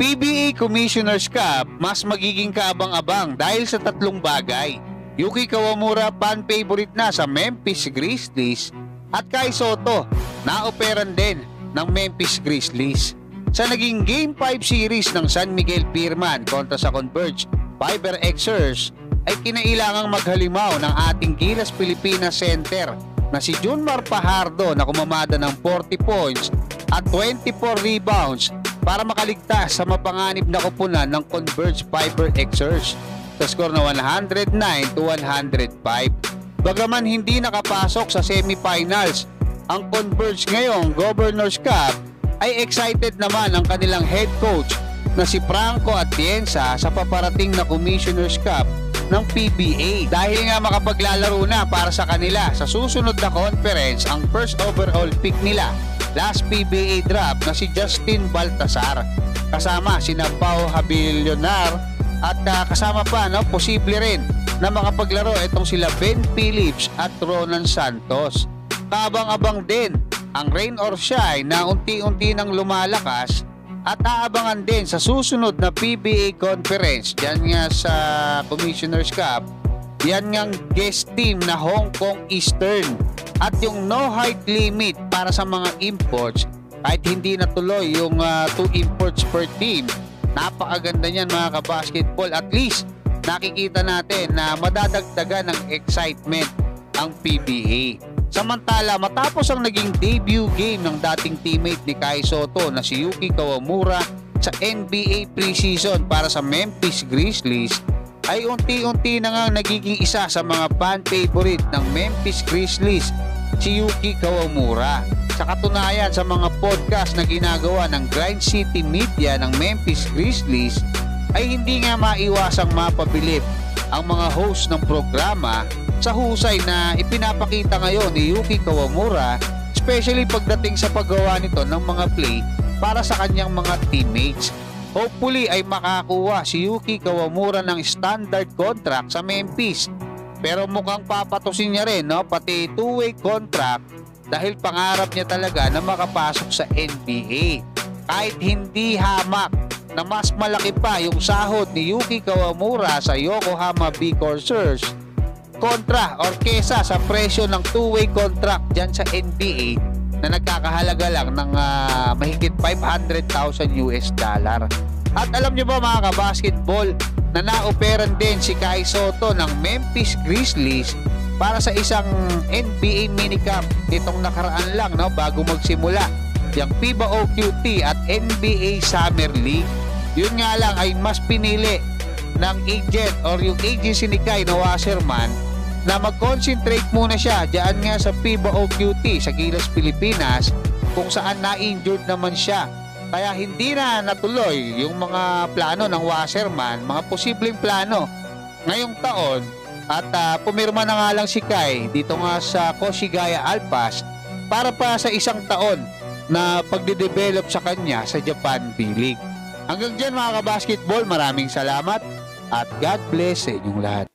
PBA Commissioner's Cup mas magiging kaabang-abang dahil sa tatlong bagay. Yuki Kawamura fan favorite na sa Memphis Grizzlies at Kai Soto na operan din ng Memphis Grizzlies. Sa naging Game 5 series ng San Miguel Beerman kontra sa Converge Fiber Xers ay kinailangang maghalimaw ng ating Gilas Pilipinas Center na si Junmar Pajardo na kumamada ng 40 points at 24 rebounds para makaligtas sa mapanganib na kupunan ng Converge Fiber Xers sa score na 109 to 105. Bagaman hindi nakapasok sa semifinals, ang Converge ngayong Governor's Cup ay excited naman ang kanilang head coach na si Franco Atienza sa paparating na Commissioner's Cup ng PBA dahil nga makapaglalaro na para sa kanila sa susunod na conference ang first overall pick nila last PBA draft na si Justin Baltasar. Kasama si Pau Habilionar. At ah, kasama pa no posible rin na makapaglaro itong sila Ben Phillips at Ronan Santos. Kabang-abang din ang rain or shine na unti-unti nang lumalakas at aabangan din sa susunod na PBA conference dyan nga sa Commissioner's Cup. Yan ngang guest team na Hong Kong Eastern at yung no height limit para sa mga imports kahit hindi natuloy yung 2 imports per team napakaganda niyan mga kabasketball. At least nakikita natin na madadagdagan ng excitement ang PBA Samantala, matapos ang naging debut game ng dating teammate ni Kai Soto na si Yuki Kawamura sa NBA preseason para sa Memphis Grizzlies, ay unti-unti na nga nagiging isa sa mga fan favorite ng Memphis Grizzlies si Yuki Kawamura. Sa katunayan sa mga podcast na ginagawa ng Grind City Media ng Memphis Grizzlies ay hindi nga maiwasang mapabilib ang mga host ng programa sa husay na ipinapakita ngayon ni Yuki Kawamura especially pagdating sa paggawa nito ng mga play para sa kanyang mga teammates. Hopefully ay makakuha si Yuki Kawamura ng standard contract sa Memphis. Pero mukhang papatusin niya rin no? pati two-way contract dahil pangarap niya talaga na makapasok sa NBA. Kahit hindi hamak na mas malaki pa yung sahod ni Yuki Kawamura sa Yokohama B Corsairs kontra or kesa sa presyo ng two-way contract dyan sa NBA na nagkakahalaga lang ng ah, mahigit 500,000 US dollar. At alam nyo ba mga kabasketball na naoperan din si Kai Soto ng Memphis Grizzlies para sa isang NBA minicamp nitong nakaraan lang no, bago magsimula yung FIBA OQT at NBA Summer League. Yun nga lang ay mas pinili ng agent or yung agency ni Kai na Wasserman na mag-concentrate muna siya diyan nga sa FIBA OQT sa Gilas, Pilipinas kung saan na-injured naman siya. Kaya hindi na natuloy yung mga plano ng Wasserman, mga posibleng plano ngayong taon at ah, pumirma na nga lang si Kai dito nga sa Koshigaya Alpas para pa sa isang taon na pagde-develop sa kanya sa Japan B-League. Hanggang dyan mga kabasketball, maraming salamat at God bless sa inyong lahat.